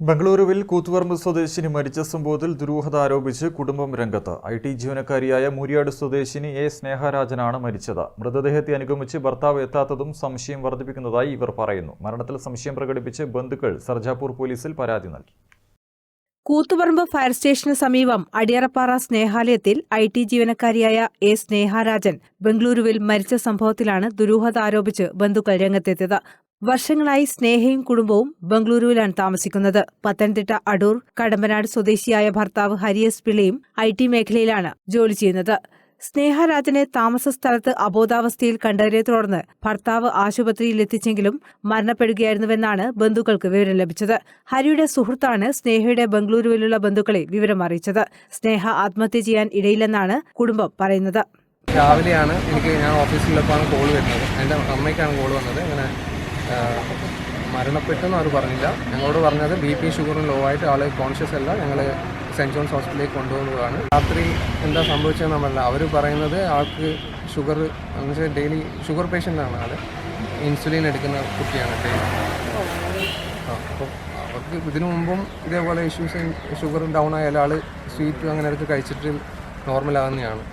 ബംഗളൂരുവിൽ കൂത്തുപറമ്പ് സ്വദേശിനി മരിച്ച സംഭവത്തിൽ ദുരൂഹത ആരോപിച്ച് കുടുംബം രംഗത്ത്. ഐ ടി ജീവനക്കാരിയായ മൂരിയാട് സ്വദേശിനി എ സ്നേഹരാജനാണ് മരിച്ചത്. മൃതദേഹത്തെ അനുഗമിച്ച് ഭർത്താവ് എത്താത്തതും സംശയം വർദ്ധിപ്പിക്കുന്നതായി ഇവർ പറയുന്നു. മരണത്തിൽ സംശയം പ്രകടിപ്പിച്ച് ബന്ധുക്കൾ സർജാപൂർ പോലീസിൽ പരാതി നൽകി. കൂത്തുപറമ്പ് ഫയർ സ്റ്റേഷന് സമീപം അടിയറപ്പാറ സ്നേഹാലയത്തിൽ ഐ ടി ജീവനക്കാരിയായ എ സ്നേഹാരാജൻ ബംഗളൂരുവിൽ മരിച്ച സംഭവത്തിലാണ് ദുരൂഹത ആരോപിച്ച് ബന്ധുക്കൾ രംഗത്തെത്തിയത്. വർഷങ്ങളായി സ്നേഹയും കുടുംബവും ബംഗളൂരുവിലാണ് താമസിക്കുന്നത്. പത്തനംതിട്ട അടൂർ കടമ്പനാട് സ്വദേശിയായ ഭർത്താവ് ഹരിയസ് പിള്ളയും ഐ ടി മേഖലയിലാണ് ജോലി ചെയ്യുന്നത്. സ്നേഹരാജനെ താമസ സ്ഥലത്ത് അബോധാവസ്ഥയിൽ കണ്ടതിനെ തുടർന്ന് ഭർത്താവ് ആശുപത്രിയിൽ എത്തിച്ചെങ്കിലും മരണപ്പെടുകയായിരുന്നുവെന്നാണ് ബന്ധുക്കൾക്ക് വിവരം ലഭിച്ചത്. ഹരിയുടെ സുഹൃത്താണ് സ്നേഹയുടെ ബംഗളൂരുവിലുള്ള ബന്ധുക്കളെ വിവരം അറിയിച്ചത്. സ്നേഹ ആത്മഹത്യ ചെയ്യാൻ ഇടയില്ലെന്നാണ് കുടുംബം പറയുന്നത്. രാവിലെയാണ് എനിക്ക് ഞാൻ ഓഫീസിലുള്ളപ്പോഴാണ് കോൾ വരുന്നത്. എന്റെ അമ്മയ്ക്കാണ് കോൾ വന്നത്. ഇങ്ങനെ മരണപ്പെട്ടെന്ന് അവർ പറഞ്ഞില്ല. ഞങ്ങളോട് പറഞ്ഞത് ബി പി ഷുഗറും ലോ ആയിട്ട് ആൾ കോൺഷ്യസ് അല്ല. ഞങ്ങൾ സെന്റ് ജോൺസ് ഹോസ്പിറ്റലിലേക്ക് കൊണ്ടുപോകുന്നതാണ്. രാത്രി എന്താ സംഭവിച്ചതെന്ന് നമ്മളല്ല. അവർ പറയുന്നത് ആൾക്ക് ഷുഗർ എന്ന് വെച്ചാൽ ഡെയിലി ഷുഗർ പേഷ്യന്റ് ആണ് ആൾ ഇൻസുലിൻ എടുക്കുന്ന കുട്ടിയാണ് ഡെയിലി അപ്പോൾ അപ്പം അവർക്ക് ഇതിനു മുമ്പും ഇതേപോലെ ഇഷ്യൂസ് ഷുഗർ ഡൗൺ ആയാലും ആൾ സ്വീറ്റ് അങ്ങനെ എടുത്ത് കഴിച്ചിട്ട് നോർമൽ ആകുന്നതാണ്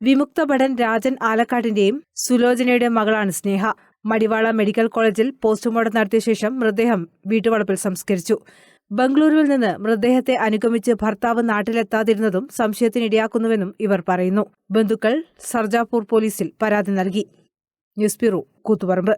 വിമുക്ത ഭടൻ രാജൻ ആലക്കാടിന്റെയും സുലോചനയുടെ മകളാണ് സ്നേഹ. മടിവാള മെഡിക്കൽ കോളേജിൽ പോസ്റ്റ്മോർട്ടം നടത്തിയ ശേഷം മൃതദേഹം വീട്ടുവളപ്പിൽ സംസ്കരിച്ചു. ബംഗളൂരുവിൽ നിന്ന് മൃതദേഹത്തെ അനുഗമിച്ച് ഭർത്താവ് നാട്ടിലെത്താതിരുന്നതും സംശയത്തിനിടയാക്കുന്നുവെന്നും ഇവർ പറയുന്നു. ബന്ധുക്കൾ സർജാപൂർ പോലീസിൽ പരാതി നൽകി. News bureau Koothuparamba.